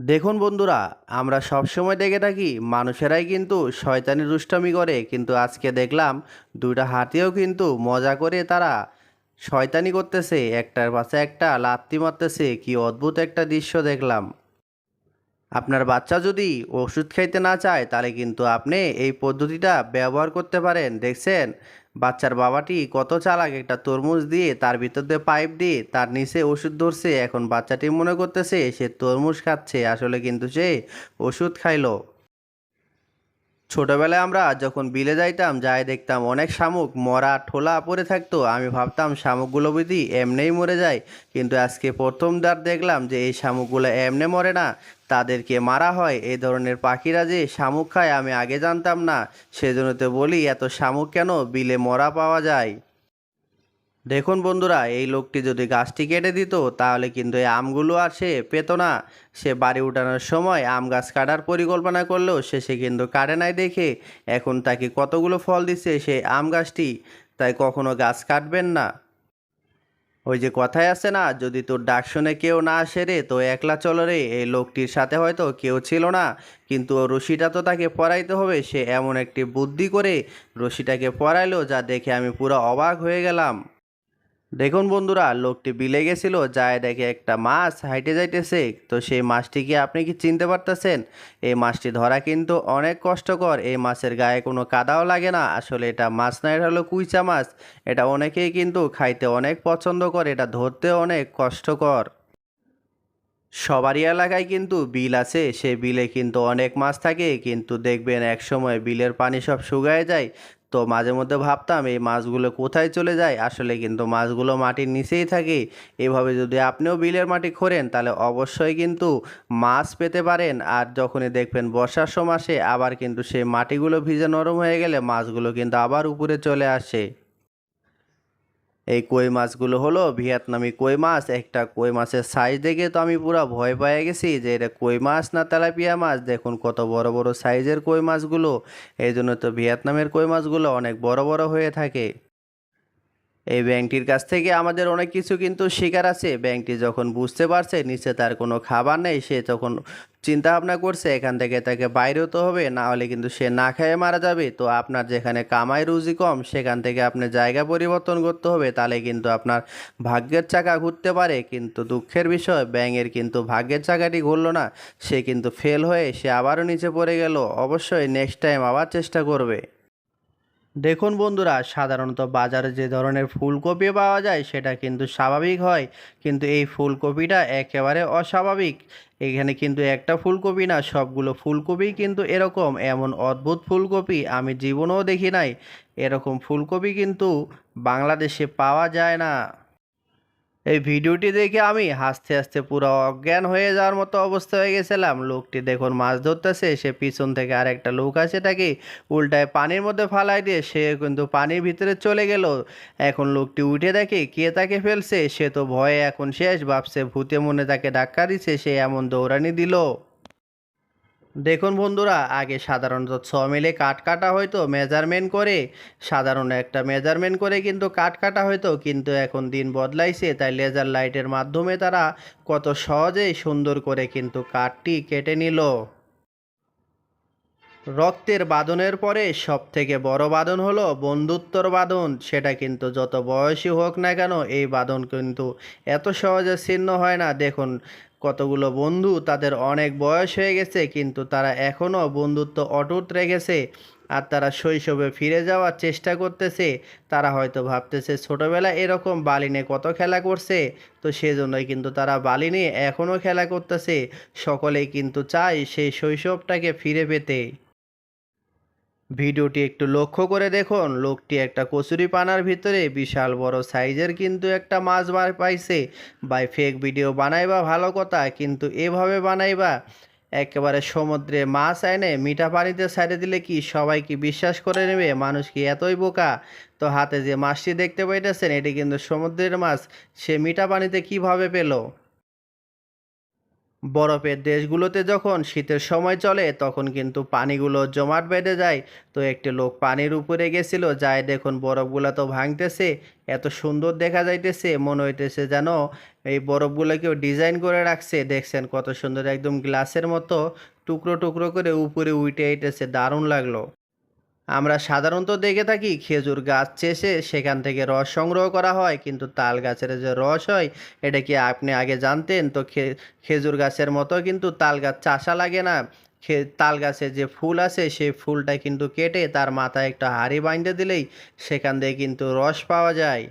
দেখুন বন্ধুরা, আমরা সব সময় দেখে থাকি, মানুষেরাই কিন্তু শয়তানি দুষ্টামি করে, কিন্তু আজকে দেখলাম দুইটা হাতিও কিন্তু মজা করে তারা শয়তানি করতেছে, একটার পাশে একটা লাত্তি মারতেছে, কি অদ্ভুত একটা দৃশ্য দেখলাম। আপনার বাচ্চা যদি ওষুধ খাইতে না চায়, তাহলে কিন্তু আপনি এই পদ্ধতিটা ব্যবহার করতে পারেন, দেখছেন? বাচ্চার বাবাটি কত চালাক একটা তরমুজ দিয়ে তার ভিতর দিয়ে পাইপ দিয়ে তার নিচে ওষুধ ধরছে। এখন বাচ্চাটি মনে করতেছে সে তরমুজ খাচ্ছে। আসলে কিন্তু সে ওষুধ খাইলো। ছোটবেলায় আমরা যখন বিলে যাইতাম, যাই দেখতাম অনেক শামুক, মরা ঠোলা পড়ে থাকতো। আমি ভাবতাম, শামুকগুলো বুঝি এমনেই মরে যায়। কিন্তু আজকে প্রথমবার দেখলাম যে, এই শামুকগুলো এমনে মরে না, তাদেরকে মারা হয়। এই ধরনের পাখিরা যে শামুক খায়, আমি আগে জানতাম না। সেজন্য তো বলি, এত শামুক কেন বিলে মরা পাওয়া যায়? দেখুন বন্ধুরা, এই লোকটি যদি গাছটি কেটে দিত, তাহলে কিন্তু এই আমগুলো আর সে পেত না। সে বাড়ি উঠানোর সময় আম গাছ কাটার পরিকল্পনা করলেও শেষে কিন্তু কাটে নাই দেখে। এখন তাকে কতগুলো ফল দিচ্ছে সেই আম গাছটি? তাই কখনো গাছ কাটবেন না। ওই যে কথায় আছে না, যদি তোর ডাক শুনে কেউ না আসে রে, তো একলা চলো রে। এই লোকটির সাথে হয়তো কেউ ছিল না, কিন্তু ও রশিটা তো তাকে পরাইতে হবে। সে এমন একটি বুদ্ধি করে রশিটাকে পরাইলো, যা দেখে আমি পুরো অবাক হয়ে গেলাম। দেখুন বন্ধুরা, লোকটি বিলে গেছিল, যায় দেখে একটা মাছ হাইটে যাইতেছে। তো সেই মাছটিকে আপনি কি চিনতে পারতেছেন? এই মাছটি ধরা কিন্তু অনেক কষ্টকর। এই মাছের গায়ে কোনো কাদাও লাগে না। আসলে এটা মাছ না, এটা হলো কুইচা মাছ। এটা অনেকেই কিন্তু খাইতে অনেক পছন্দ করে, এটা ধরতে অনেক কষ্টকর। সবারই এলাকায় কিন্তু বিল আছে। সে বিলে কিন্তু অনেক মাছ থাকে, কিন্তু দেখবেন এক সময় বিলের পানি সব শুকায় যায়। তো মাঝে মধ্যে ভাবতাম, এই মাছগুলো কোথায় চলে যায়? আসলে কিন্তু মাছগুলো মাটির নিচেই থাকে। এভাবে যদি আপনিও বিলের মাটি খোঁড়েন তাহলে অবশ্যই কিন্তু মাছ পেতে পারেন। আর যখনই দেখবেন বর্ষার সময় আসে, আবার কিন্তু সেই মাটিগুলো ভিজে নরম হয়ে গেলে মাছগুলো কিন্তু আবার উপরে চলে আসে। এই কই মাছগুলো হলো ভিয়েতনামি কই মাছ, একটা কই মাছের সাইজ দেখে তো আমি পুরো ভয় পেয়ে গেছি যে এটা কই মাছ না তেলাপিয়া মাছ? দেখুন কত বড় বড় সাইজের কই মাছগুলো। এই জন্য তো ভিয়েতনামের কই মাছগুলো অনেক বড় বড় হয়ে থাকে। এই ব্যাংকটির কাছ থেকে আমাদের অনেক কিছু কিন্তু শিকার আছে। ব্যাংকটি যখন বুঝতে পারছে নিচে তার কোনো খাবার নেই, সে তখন চিন্তা ভাবনা করছে, এখান থেকে তাকে বাইরে হতে হবে, না হলে কিন্তু সে না খেয়ে মারা যাবে। তো আপনার যেখানে কামাই রুজি কম, সেখান থেকে আপনি জায়গা পরিবর্তন করতে হবে, তাহলে কিন্তু আপনার ভাগ্যের চাকা ঘুরতে পারে। কিন্তু দুঃখের বিষয় ব্যাঙের কিন্তু ভাগ্যের চাকাটি ঘুরল না, সে কিন্তু ফেল হয়ে সে আবারও নিচে পড়ে গেল। অবশ্যই নেক্সট টাইম আবার চেষ্টা করবে। দেখুন বন্ধুরা, সাধারণত বাজারে যে ধরনের ফুলকপি পাওয়া যায় সেটা কিন্তু স্বাভাবিক হয়, কিন্তু এই ফুলকপিটা একেবারে অস্বাভাবিক। এখানে কিন্তু একটা ফুলকপি না, সবগুলো ফুলকপি কিন্তু এরকম, এমন অদ্ভুত ফুলকপি আমি জীবনেও দেখি নাই। এরকম ফুলকপি কিন্তু বাংলাদেশে পাওয়া যায় না। এই ভিডিওটি দেখে আমি হাসতে হাসতে পুরো অজ্ঞান হয়ে যাওয়ার মতো অবস্থা হয়ে গেছিলাম। লোকটি দেখুন মাছ ধরতেছে, সে পিছন থেকে আরেকটা লোক আছে তাকে উল্টায় পানির মধ্যে ফালাই দিয়ে সে কিন্তু পানির ভিতরে চলে গেল। এখন লোকটি উঠে দেখে কে তাকে ফেলছে, সে তো ভয়ে এখন শেষ ভাবছে, ভূতে মনে তাকে ডাক্কা দিছে, সে এমন দৌড়ানি দিল। দেখুন বন্ধুরা, আগে সাধারণত ছ মিলে কাঠ কাটা হয়তো মেজারমেন্ট করে, সাধারণ একটা মেজারমেন্ট করে কিন্তু কাঠ কাটা হয়তো কিন্তু এখন দিন বদলাইছে, তাই লেজার লাইটের মাধ্যমে তারা কত সহজেই সুন্দর করে কিন্তু কাঠটি কেটে নিল। রক্তের বাঁধনের পরে সব থেকে বড় বাঁধন হলো বন্ধুত্বর বাঁধন। সেটা কিন্তু যত বয়সী হোক না কেন এই বাঁধন কিন্তু এত সহজে ছিন্ন হয় না। দেখুন, কতগুলো বন্ধু তাদের অনেক বয়স হয়ে গেছে, কিন্তু তারা এখনও বন্ধুত্ব অটুট রেখেছে আর তারা শৈশবে ফিরে যাওয়ার চেষ্টা করতেছে। তারা হয়তো ভাবতেছে, ছোটোবেলায় এরকম বালি নিয়ে কত খেলা করছে? তো সেজন্যই কিন্তু তারা বালি নিয়ে এখনও খেলা করতেছে। সকলেই কিন্তু চায় সেই শৈশবটাকে ফিরে পেতে। ভিডিওটি একটু লক্ষ্য করে দেখুন। লোকটি একটা কচুরি পানার ভিতরে বিশাল বড় সাইজের কিন্তু একটা মাছ বার পাইছে। বাই ফেক ভিডিও বানাইবা ভালো কথা, কিন্তু এভাবে বানাইবা, একেবারে সমুদ্রে মাছ এনে মিঠা পানিতে সাইডে দিলে কি সবাই কি বিশ্বাস করে নেবে? মানুষ কি এতই বোকা? তো হাতে যে মাছটি দেখতে পাইতেছেন, এটি কিন্তু সমুদ্রের মাছ। সে মিঠা পানিতে কীভাবে পেল? বরফের দেশগুলোতে যখন শীতের সময় চলে, তখন কিন্তু পানিগুলো জমাট বেঁধে যায়। তো একটি লোক পানির উপরে গেছিল, যায় দেখুন বরফগুলো তো ভাঙতেছে, এত সুন্দর দেখা যাইতেছে, মনে হইতেছে যেন এই বরফগুলো কেউ ডিজাইন করে রাখছে। দেখছেন কত সুন্দর একদম গ্লাসের মতো টুকরো টুকরো করে উপরে উইটে আইতেছে, দারুণ লাগল। আমরা সাধারণত দেখে থাকি খেজুর গাছ চেষে সেখান থেকে রস সংগ্রহ করা হয়, কিন্তু তাল গাছের যে রস হয়, এটা কি আপনি আগে জানতেন? তো খেজুর গাছের মতো কিন্তু তাল গাছ চাষা লাগে না। খে- তাল গাছে যে ফুল আছে, সেই ফুলটা কিন্তু কেটে তার মাথায় একটা হাড়ি বাইন্ধে দিলেই সেখান দিয়ে কিন্তু রস পাওয়া যায়।